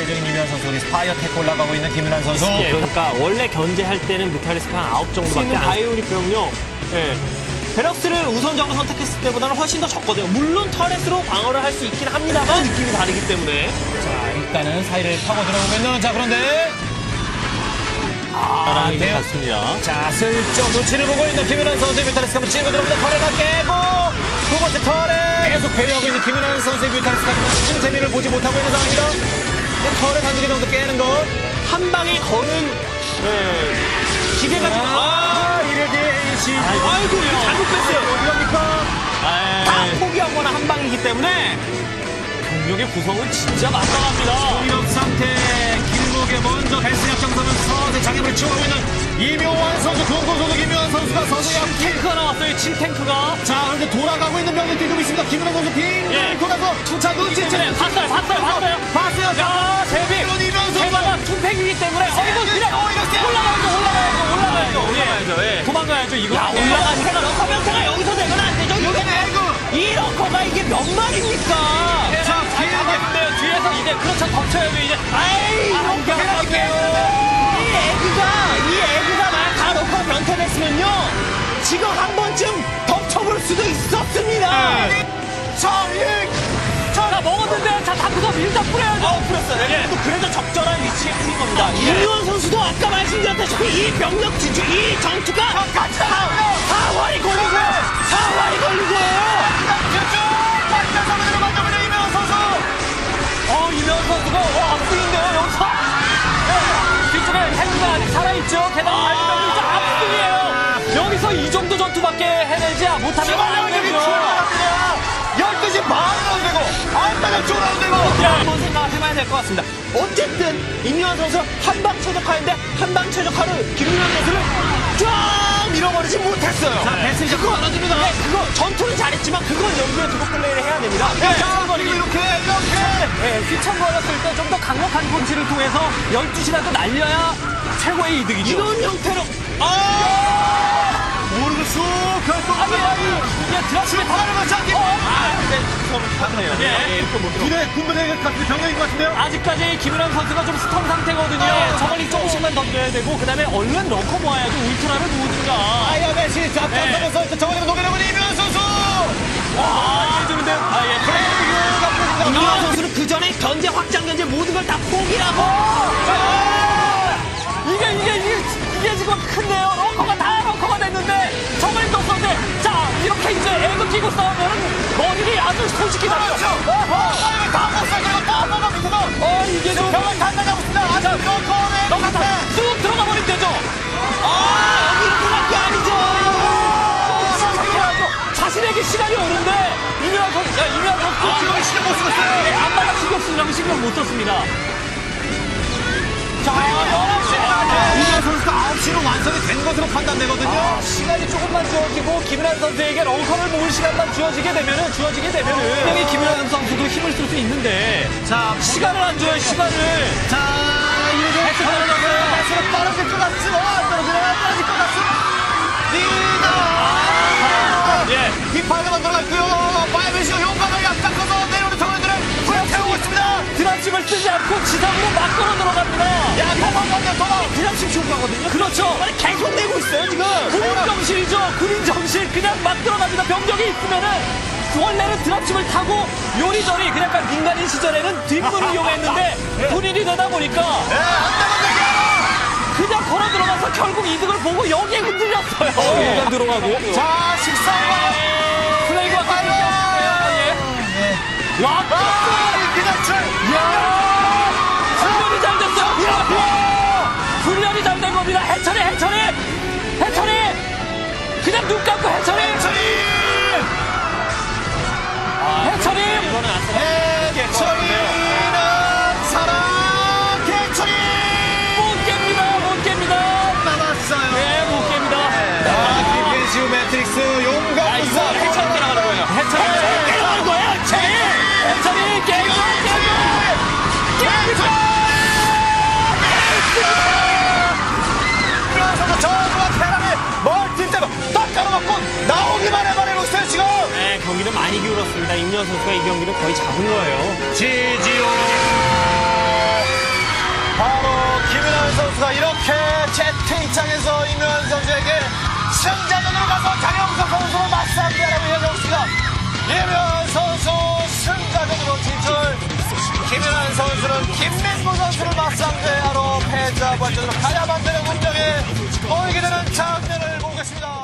예정인 이면 선수 우리 스파이어 테크 올라가고 있는 김윤환 선수. 예, 그러니까 원래 견제할 때는 뮤탈리스크 한 9 정도밖에 안 바이오닉 병력 예. 베럭스를 우선적으로 선택했을 때보다는 훨씬 더 적거든요. 물론 터렛으로 방어를 할 수 있긴 합니다만 느낌이 다르기 때문에 자, 일단은 사이를 파고 들어오고 있는. 자, 그런데. 아, 네. 같습니다. 자, 슬쩍 눈치를 보고 있는 김윤환 선수의 뮤탈리스크 한번 치고 들어옵니다. 터레가 깨고. 두 번째 터레. 계속 배려하고 있는 김윤환 선수의 뮤탈리스크가 큰 재미를 보지 못하고 있는 상황입니다. 터레 한두 개 정도 깨는 것. 한 방에 거는 예, 기대가 좀 아, 아, 이래지. 시. 아이고 이거 잘못 뺐어요. 어디 갑니까? 다 포기하거나 한 방이기 때문에 병력의 구성은 진짜 맞다갑니다. 공격 상태 길목에 먼저 헬스 약정선을 서서히 장애물을 치워가고 있는 이명환 선수 동공 소속 이명환 선수가 서서히 앞 탱크가 나왔어요. 7탱크가. 자 그런데 돌아가고 있는 병력들이 좀 있습니다 김은혜 선수 빙 예. 돌아서 자 눈치채는 봤어요, 봤어요, 봤어요. 봤어요 야. 이런 이명환 선수 게다가 투팩이기 때문에 어, 이거 그냥 어, 이렇게. 올라가야죠, 올라가야죠, 올라가야죠. 올라가야죠, 예. 도망가야죠, 이거. 야, 올라가니까 러커 변태가 여기서 되면 안 되죠. 이게 이거 이 러커가 이게 몇 마리입니까? 이제 그렇죠, 덮쳐야죠, 이제. 아이, 아, 이이 애기가, 이 애기가 만약 다 러커 변태됐으면요. 지금 한 번쯤 덮쳐볼 수도 있었습니다. 자 예. 자, 먹었는데, 자, 다크가 밀다 뿌려야죠. 어, 뿌렸어요. 예. 또 그래도 적절한 위치에 뿌린 겁니다. 이유원 선수도 아까 말씀드렸다시피 이 병력 지주, 이 전투가 같이 사- 나가요. 사활이 걸리고, 사활이 걸리고요. 있죠. 게다가 알리병이 이제 압승이에요. 여기서 이 정도 전투밖에 해내지 못하면 안 되죠. 출발합니다 12시 반은 되고 안타가 쪽으로 되고 한번 생각해봐야 될 것 같습니다. 어쨌든 임요한 선수 한방 최적화인데 한방 최적화를 김윤환 선수를 쫙 밀어버리지 못했어요. 자, 이제 그거 끊어집니다. 네, 그거 전투는 잘했지만 그건 연구에 두고 플레이를 해야 됩니다. 자 그리고 이렇게 이렇게 네, 휘청거렸을 때 좀 더 강력한 펀치를 통해서 12시라도 날려야 최고의 이득이죠. 이런 형태로 아! 모르고 쑥 결국 아니 아니 이게 드라시에 다 하나만 잡기 아, 좀 그렇네요. 예, 예. 군대 군부대 같은 병력인 것 같은데요 아직까지 김은환 선수가 좀 스턴 상태거든요. 네. 저걸리 조금씩만 던져야 되고 그다음에 얼른 럭커 모아야죠. 울트라를 자 네. 앞서면서 저번에 녹여내버린 이면 선수 아, 이게 좋은데. 아, 예. 페이그가 보입니다 임현 선수는 그 전에 견제 확장 견제 모든 걸 다 포기하고. 이게 이게 이게 이게 지금 큰데요. 이렇게 이제 애그 끼고 싸우면은 머리를 아주 솔직히. 아, 다 못살 그리고 또한번 밑에서 어 이게 좀 병을 다 나가고 있습니다 아자 러커의 너가 쑥 들어가 버리면 되죠. 아 여기 이렇게 갈게 아니죠. 자신에게 시간이 오는데 선수, 야 아, 이거 신경 못 쓰고 있어요. 네, 안마다 신경 쓰려면 신경 못 썼습니다. 된 것으로 판단되거든요 아, 시간이 조금만 주어지고 김은환 선수에게 런커를 모을 시간만 주어지게 되면은 주어지게 되면은 분명히 김은환 선수도 힘을 쓸 수 있는데 자 시간을 안 줘요 시간을. 자, 이제 패스 떨어졌어요. 패스가 떨어질 것 같습니다. 아, 떨어지네, 떨어질 것 같습니다. 리가! 예. 이 파이가 들어가 있고요. 파이브시가 용감하게 앞장서서 내려오는 정원들을 불태우고 있습니다. 드랍십을 쓰지 않고 지상으로 막 걸어 들어갑니다. 야, 도망 가면 도망! 드랍십 효과거든요. 그렇죠. 계속 있으면은. 원래는 드랍십을 타고 요리조리 그냥 약간 민간인 시절에는 뒷문을 이용했는데 군인이 되다 보니까 예, 그냥 걸어 들어가서 결국 이득을 보고 여기에 흔들렸어요. 어, 들어가고. 자, 식사와 플레이가 파이브! 예. 와, 출! 야! 훈련이 잘 됐어. 훈련이 잘 된 겁니다. 해철이, 해철이. 있습니다. 임현 선수가 이 경기를 거의 잡은 거예요. 지지요. 바로 김윤환 선수가 이렇게 채팅창에서 임윤환 선수에게 승자전으로 가서 장영석 선수를 맞상대하라고 이야기했습니다. 임윤환 선수 승자전으로 진출. 김윤환 선수는 김민구 선수를 맞상대하러 패자 관전으로 가야만 되는 운명에 모이게 되는 장면을 보겠습니다.